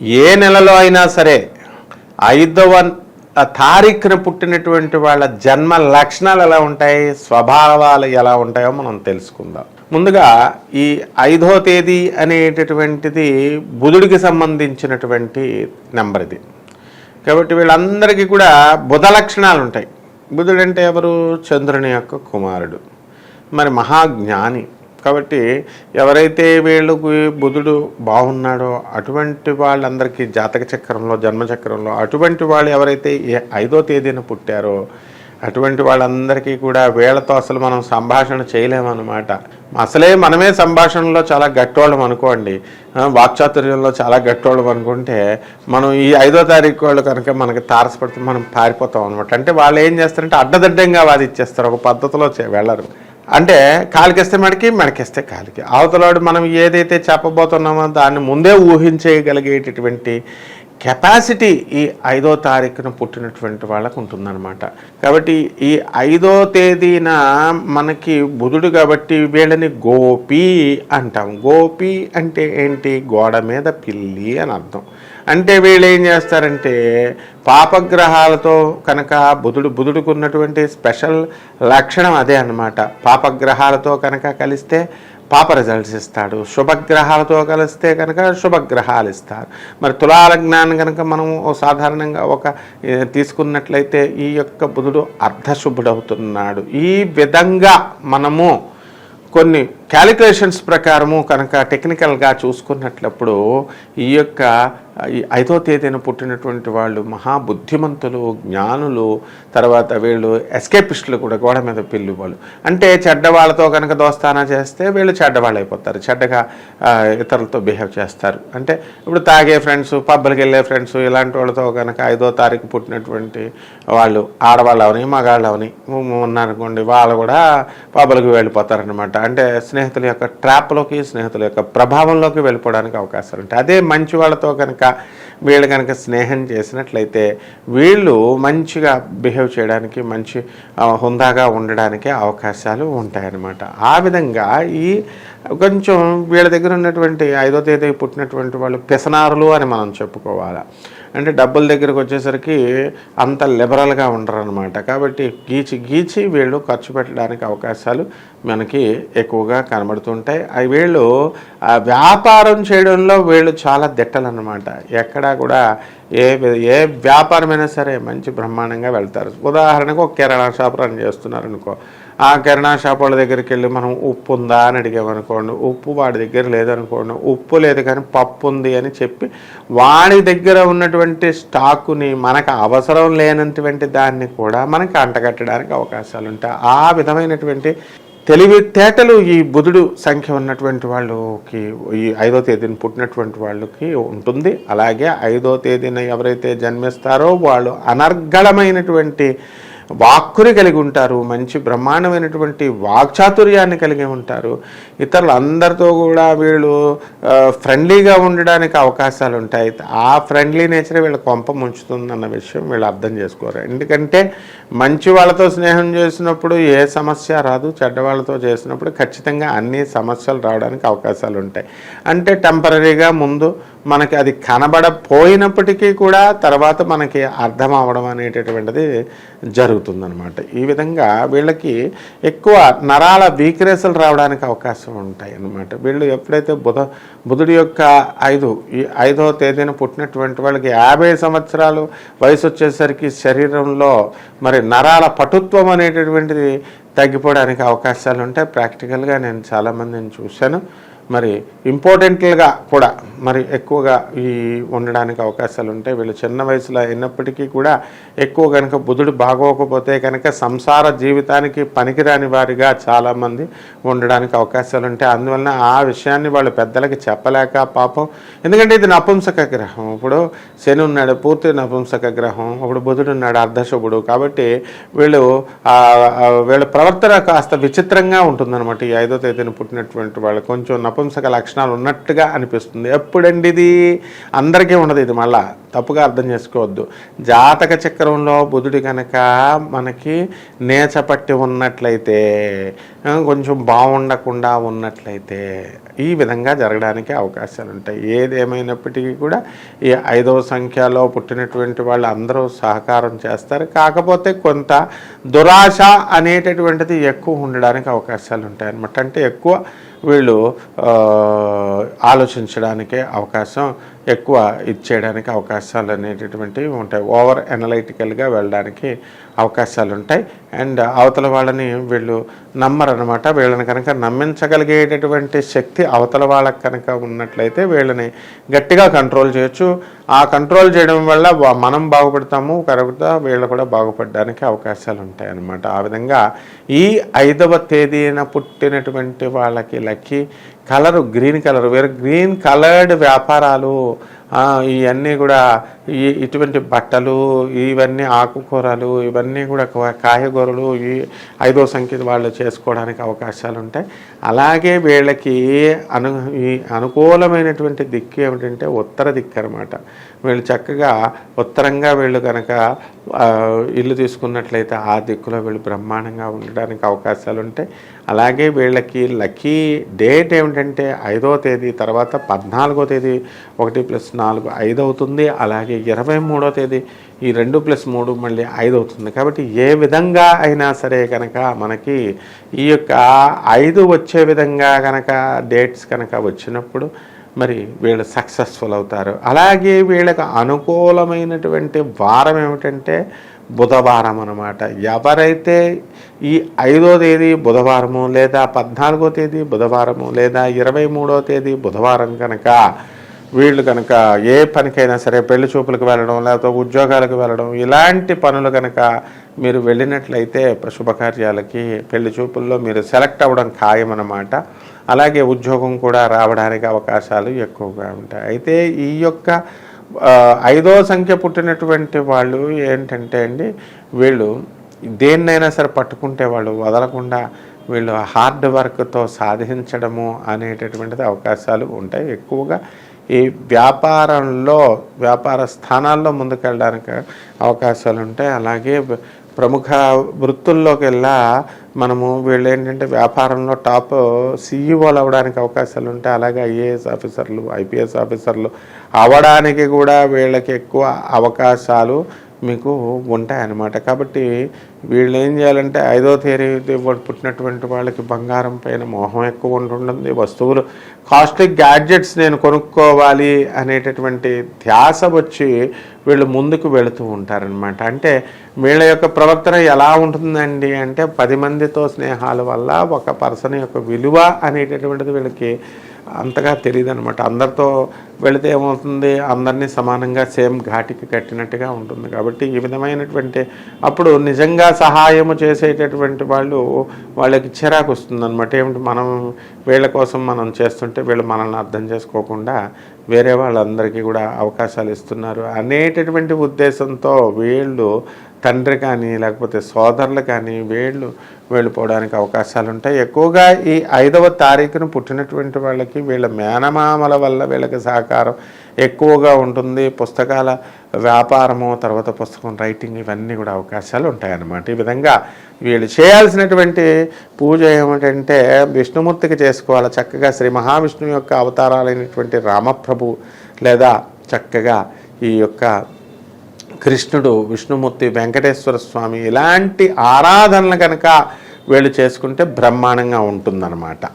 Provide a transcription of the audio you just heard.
ఏ నెలలో అయినా సరే ఐదవ తారీఖున పుట్టినటువంటి వాళ్ళ జన్మ లక్షణాలు ఎలా ఉంటాయి? స్వభావాలు ఎలా ఉంటాయో మనం తెలుసుకుందాం. ముందుగా ఈ ఐదో తేదీ అనేటటువంటిది బుధుడికి సంబంధించినటువంటి నెంబర్ ఇది. కాబట్టి వీళ్ళందరికీ కూడా బుధ లక్షణాలు ఉంటాయి. బుధుడు అంటే ఎవరు? చంద్రుని యొక్క కుమారుడు. మరి మహాజ్ఞాని. కాబట్టి ఎవరైతే వీళ్ళకి బుధుడు బాగున్నాడో అటువంటి వాళ్ళందరికీ జాతక చక్రంలో జన్మచక్రంలో అటువంటి వాళ్ళు ఎవరైతే ఏ ఐదో తేదీన పుట్టారో అటువంటి వాళ్ళందరికీ కూడా వీళ్ళతో అసలు మనం సంభాషణ చేయలేమన్నమాట. అసలే మనమే సంభాషణలో చాలా గట్టోళ్ళం అనుకోండి. వాక్చాతుర్యంలో చాలా గట్టోళ్ళం అనుకుంటే మనం ఈ ఐదో తారీఖు వాళ్ళు కనుక మనకి తారసపడితే మనం పారిపోతాం అనమాట అంటే వాళ్ళు ఏం చేస్తారంటే అడ్డదిడ్డంగా వాదిచ్చేస్తారు. ఒక పద్ధతిలో చే- వెళ్ళరు. అంటే కాలికిస్తే మడికి మెడకేస్తే కాలికి. అవతలాడు మనం ఏదైతే చెప్పబోతున్నామో దాన్ని ముందే ఊహించేయగలిగేటటువంటి కెపాసిటీ ఈ ఐదో తారీఖున పుట్టినటువంటి వాళ్ళకు ఉంటుందన్నమాట. కాబట్టి ఈ ఐదో తేదీన మనకి బుధుడు కాబట్టి వీళ్ళని గోపి అంటాం. గోపి అంటే ఏంటి? గోడ మీద పిల్లి అని అర్థం. అంటే వీళ్ళు ఏం చేస్తారంటే పాపగ్రహాలతో కనుక బుధుడు బుధుడికి ఉన్నటువంటి స్పెషల్ లక్షణం అదే అన్నమాట. పాపగ్రహాలతో కనుక కలిస్తే పాప రిజల్ట్స్ ఇస్తాడు. శుభగ్రహాలతో కలిస్తే కనుక శుభగ్రహాలు ఇస్తారు. మరి తులాలగ్నాన్ని కనుక మనం సాధారణంగా ఒక తీసుకున్నట్లయితే ఈ యొక్క బుధుడు అర్ధశుభుడవుతున్నాడు. ఈ విధంగా మనము కొన్ని క్యాలిక్యులేషన్స్ ప్రకారము కనుక టెక్నికల్గా చూసుకున్నట్లప్పుడు ఈ యొక్క ఈ ఐదో తేదీన పుట్టినటువంటి వాళ్ళు మహాబుద్ధిమంతులు జ్ఞానులు తర్వాత వీళ్ళు ఎస్కేపిస్టులు కూడా గోడ మీద పిల్లు వాళ్ళు అంటే చెడ్డవాళ్ళతో కనుక దోస్తానా చేస్తే వీళ్ళు చెడ్డవాళ్ళు అయిపోతారు చెడ్డగా ఇతరులతో బిహేవ్ చేస్తారు. అంటే ఇప్పుడు తాగే ఫ్రెండ్స్ పబ్బులకి వెళ్ళే ఫ్రెండ్స్ ఇలాంటి వాళ్ళతో కనుక ఐదో తారీఖు పుట్టినటువంటి వాళ్ళు ఆడవాళ్ళు అవని మగాళ్ళు అవని ఉన్నారనుకోండి వాళ్ళు కూడా పబ్బులకు వెళ్ళిపోతారనమాట అంటే స్నేహితుల యొక్క ట్రాప్లోకి స్నేహితుల యొక్క ప్రభావంలోకి వెళ్ళిపోవడానికి అవకాశాలు ఉంటాయి. అదే మంచి వాళ్ళతో కనుక వీళ్ళు కనుక స్నేహం చేసినట్లయితే వీళ్ళు మంచిగా బిహేవ్ చేయడానికి మంచి హుందాగా ఉండడానికి అవకాశాలు ఉంటాయన్నమాట. ఆ విధంగా ఈ కొంచెం వీళ్ళ దగ్గర ఉన్నటువంటి ఐదో తేదీ పుట్టినటువంటి వాళ్ళు పెసనారులు అని మనం చెప్పుకోవాలి. అంటే డబ్బుల దగ్గరకు వచ్చేసరికి అంత లిబరల్గా ఉండరు అనమాట కాబట్టి గీచి గీచి వీళ్ళు ఖర్చు పెట్టడానికి అవకాశాలు మనకి ఎక్కువగా కనబడుతుంటాయి. అవి వీళ్ళు ఆ వ్యాపారం చేయడంలో వీళ్ళు చాలా దిట్టలు అనమాట ఎక్కడా కూడా ఏ ఏ వ్యాపారమైనా సరే మంచి బ్రహ్మాండంగా వెళ్తారు. ఉదాహరణకు ఒక కిరాణా షాప్ రన్ చేస్తున్నారు అనుకో ఆ కిరాణా షాప్ వాళ్ళ దగ్గరికి వెళ్ళి మనం ఉప్పు ఉందా అని అడిగామనుకోండి ఉప్పు వాడి దగ్గర లేదనుకోండి ఉప్పు లేదు కానీ పప్పు ఉంది అని చెప్పి వాడి దగ్గర ఉన్నటువంటి స్టాకుని మనకు అవసరం లేనటువంటి దాన్ని కూడా మనకి అంటగట్టడానికి అవకాశాలు ఉంటాయి ఆ విధమైనటువంటి తెలివితేటలు ఈ బుధుడు సంఖ్య ఉన్నటువంటి వాళ్ళకి ఈ ఐదో తేదీని పుట్టినటువంటి వాళ్ళకి ఉంటుంది. అలాగే ఐదో తేదీన ఎవరైతే జన్మిస్తారో వాళ్ళు అనర్గళమైనటువంటి వాక్కుని కలిగి ఉంటారు మంచి బ్రహ్మాండమైనటువంటి వాక్చాతుర్యాన్ని కలిగి ఉంటారు. ఇతరులందరితో కూడా వీళ్ళు ఫ్రెండ్లీగా ఉండడానికి అవకాశాలు ఉంటాయి. ఆ ఫ్రెండ్లీ నేచర్ వీళ్ళ కొంప ముంచుతుందన్న విషయం వీళ్ళు అర్థం చేసుకోరు. ఎందుకంటే మంచి వాళ్ళతో స్నేహం చేసినప్పుడు ఏ సమస్య రాదు చెడ్డ వాళ్ళతో చేసినప్పుడు ఖచ్చితంగా అన్ని సమస్యలు రావడానికి అవకాశాలు ఉంటాయి. అంటే టెంపరీగా ముందు మనకి అది కనబడపోయినప్పటికీ కూడా తర్వాత మనకి అర్థం అవడం అనేటటువంటిది జరుగుతుందనమాట ఈ విధంగా వీళ్ళకి ఎక్కువ నరాల వీక్నెస్లు రావడానికి అవకాశం ఉంటాయి అన్నమాట వీళ్ళు ఎప్పుడైతే బుధ బుధుడి యొక్క ఐదు ఈ ఐదో తేదీన పుట్టినటువంటి వాళ్ళకి యాభై సంవత్సరాలు వయసు వచ్చేసరికి శరీరంలో మరి నరాల పటుత్వం అనేటటువంటిది తగ్గిపోవడానికి అవకాశాలు ఉంటాయి. ప్రాక్టికల్గా నేను చాలామందిని చూశాను. మరి ఇంపార్టెంట్లుగా కూడా మరి ఎక్కువగా ఈ ఉండడానికి అవకాశాలు ఉంటాయి వీళ్ళు చిన్న వయసులో అయినప్పటికీ కూడా ఎక్కువ కనుక బుధుడు బాగోకపోతే కనుక సంసార జీవితానికి పనికిరాని వారిగా చాలామంది ఉండడానికి అవకాశాలు ఉంటాయి అందువలన ఆ విషయాన్ని వాళ్ళు పెద్దలకి చెప్పలేక పాపం. ఎందుకంటే ఇది నపుంసక గ్రహం. ఇప్పుడు శని ఉన్నాడు పూర్తి నపుంసక గ్రహం. ఇప్పుడు బుధుడు ఉన్నాడు అర్ధశుభుడు. కాబట్టి వీళ్ళు వీళ్ళ ప్రవర్తన కాస్త విచిత్రంగా ఉంటుందన్నమాట ఈ ఐదో తేదీన పుట్టినటువంటి వాళ్ళు. కొంచెం నపుంసక లక్షణాలు ఉన్నట్టుగా అనిపిస్తుంది. ఎప్పుడండి ఇది? అందరికీ ఉండదు ఇది మళ్ళా. తప్పుగా అర్థం చేసుకోవద్దు. జాతక చక్రంలో బుధుడు కనుక మనకి నేచపట్టి ఉన్నట్లయితే కొంచెం బాగుండకుండా ఉన్నట్లయితే ఈ విధంగా జరగడానికి అవకాశాలు ఉంటాయి. ఏదేమైనప్పటికీ కూడా ఈ ఐదవ సంఖ్యలో పుట్టినటువంటి వాళ్ళు అందరూ సహకారం చేస్తారు. కాకపోతే కొంత దురాశ అనేటటువంటిది ఎక్కువ ఉండడానికి అవకాశాలు ఉంటాయి అన్నమాట. అంటే ఎక్కువ వీళ్ళు ఆలోచించడానికి ఆలోచించడానికే అవకాశం ఎక్కువ ఇచ్చేయడానికి అవకాశాలు అనేటటువంటివి ఉంటాయి. ఓవర్ ఎనలైటికల్గా వెళ్ళడానికి అవకాశాలు ఉంటాయి. అండ్ అవతల వాళ్ళని వీళ్ళు నమ్మరనమాట వీళ్ళని కనుక నమ్మించగలిగేటటువంటి శక్తి అవతల వాళ్ళకి కనుక ఉన్నట్లయితే వీళ్ళని గట్టిగా కంట్రోల్ చేయొచ్చు. ఆ కంట్రోల్ చేయడం వల్ల మనం బాగుపడతాము కరెక్ట్గా వీళ్ళు కూడా బాగుపడడానికి అవకాశాలు ఉంటాయి అన్నమాట ఆ విధంగా ఈ ఐదవ తేదీన పుట్టినటువంటి వాళ్ళకి లక్కీ కలరు గ్రీన్ కలర్ వేరే గ్రీన్ కలర్డ్ వ్యాపారాలు ఇవన్నీ కూడా ఈ ఇటువంటి బట్టలు ఇవన్నీ ఆకుకూరలు ఇవన్నీ కూడా కాయగూరలు ఈ ఐదో సంఖ్య వాళ్ళు చేసుకోవడానికి అవకాశాలు ఉంటాయి అలాగే వీళ్ళకి అను ఈ అనుకూలమైనటువంటి దిక్కు ఏమిటంటే ఉత్తర దిక్కు అనమాట వీళ్ళు చక్కగా ఉత్తరంగా వీళ్ళు కనుక ఇల్లు తీసుకున్నట్లయితే ఆ దిక్కులో వీళ్ళు బ్రహ్మాండంగా ఉండడానికి అవకాశాలు ఉంటాయి అలాగే వీళ్ళకి లక్కీ డేట్ ఏమిటంటే ఐదో తేదీ తర్వాత పద్నాలుగో తేదీ ఒకటి ప్లస్ నాలుగు ఐదు అవుతుంది అలాగే ఇరవై మూడో తేదీ ఈ రెండు ప్లస్ మూడు మళ్ళీ ఐదు అవుతుంది కాబట్టి ఏ విధంగా అయినా సరే కనుక మనకి ఈ యొక్క ఐదు వచ్చే విధంగా కనుక డేట్స్ కనుక వచ్చినప్పుడు మరి వీళ్ళు సక్సెస్ఫుల్ అవుతారు. అలాగే వీళ్ళకి అనుకూలమైనటువంటి వారం ఏమిటంటే బుధవారం అన్నమాట. ఎవరైతే ఈ ఐదో తేదీ బుధవారము లేదా పద్నాలుగో తేదీ బుధవారము లేదా ఇరవై మూడో తేదీ బుధవారం కనుక వీళ్ళు కనుక ఏ పనికైనా సరే పెళ్ళి చూపులకు వెళ్ళడం లేకపోతే ఉద్యోగాలకు వెళ్ళడం ఇలాంటి పనులు కనుక మీరు వెళ్ళినట్లయితే శుభకార్యాలకి పెళ్ళి చూపుల్లో మీరు సెలెక్ట్ అవ్వడం ఖాయమన్నమాట. అలాగే ఉద్యోగం కూడా రావడానికి అవకాశాలు ఎక్కువగా ఉంటాయి. అయితే ఈ యొక్క ఐదో సంఖ్య పుట్టినటువంటి వాళ్ళు ఏంటంటే అండి వీళ్ళు దేన్నైనా సరే పట్టుకుంటే వాళ్ళు వదలకుండా వీళ్ళు హార్డ్ వర్క్తో సాధించడము అనేటటువంటిది అవకాశాలు ఉంటాయి. ఎక్కువగా ఈ వ్యాపారంలో వ్యాపార స్థానాల్లో ముందుకెళ్ళడానికి అవకాశాలు ఉంటాయి. అలాగే ప్రముఖ వృత్తుల్లోకెల్లా మనము వీళ్ళు ఏంటంటే వ్యాపారంలో టాప్ సీఈఓలు అవ్వడానికి అవకాశాలు ఉంటాయి అలాగే ఐఏఎస్ ఆఫీసర్లు ఐపీఎస్ ఆఫీసర్లు అవ్వడానికి కూడా వీళ్ళకి ఎక్కువ అవకాశాలు మీకు ఉంటాయన్నమాట. కాబట్టి వీళ్ళు ఏం చేయాలంటే ఐదో తేదీ పుట్టినటువంటి వాళ్ళకి బంగారం పైన మోహం ఎక్కువ ఉంటుంటుంది. వస్తువులు కాస్ట్లీ గ్యాడ్జెట్స్ నేను కొనుక్కోవాలి అనేటటువంటి ధ్యాస వచ్చి వీళ్ళు ముందుకు వెళుతూ ఉంటారనమాట అంటే వీళ్ళ యొక్క ప్రవర్తన ఎలా ఉంటుందండి అంటే పది మందితో స్నేహాల వల్ల ఒక పర్సన్ యొక్క విలువ అనేటటువంటిది వీళ్ళకి అంతగా తెలియదు అనమాట అందరితో వెళితే ఏమవుతుంది? అందరినీ సమానంగా సేమ్ ఘాటికి కట్టినట్టుగా ఉంటుంది. కాబట్టి ఈ విధమైనటువంటి అప్పుడు నిజంగా సహాయము చేసేటటువంటి వాళ్ళు వాళ్ళకి చిరాకు వస్తుంది అనమాట ఏమిటి మనం వీళ్ళ కోసం మనం చేస్తుంటే వీళ్ళు మనల్ని అర్థం చేసుకోకుండా వేరే వాళ్ళందరికీ కూడా అవకాశాలు ఇస్తున్నారు అనేటటువంటి ఉద్దేశంతో వీళ్ళు తండ్రి కానీ లేకపోతే సోదరులు కానీ వీళ్ళు వెళ్ళిపోవడానికి అవకాశాలు ఉంటాయి. ఎక్కువగా ఈ ఐదవ తారీఖున పుట్టినటువంటి వాళ్ళకి వీళ్ళ మేనమామల వల్ల వీళ్ళకి సహకారం ఎక్కువగా ఉంటుంది. పుస్తకాల వ్యాపారము తర్వాత పుస్తకం రైటింగ్ ఇవన్నీ కూడా అవకాశాలు ఉంటాయన్నమాట. ఈ విధంగా వీళ్ళు చేయాల్సినటువంటి పూజ ఏమిటంటే విష్ణుమూర్తికి చేసుకోవాలి. చక్కగా శ్రీ మహావిష్ణువు యొక్క అవతారాలైనటువంటి రామప్రభు లేదా చక్కగా ఈ యొక్క కృష్ణుడు విష్ణుమూర్తి వెంకటేశ్వర స్వామి ఇలాంటి ఆరాధనలు కనుక వీళ్ళు చేసుకుంటే బ్రహ్మాండంగా ఉంటుందన్నమాట.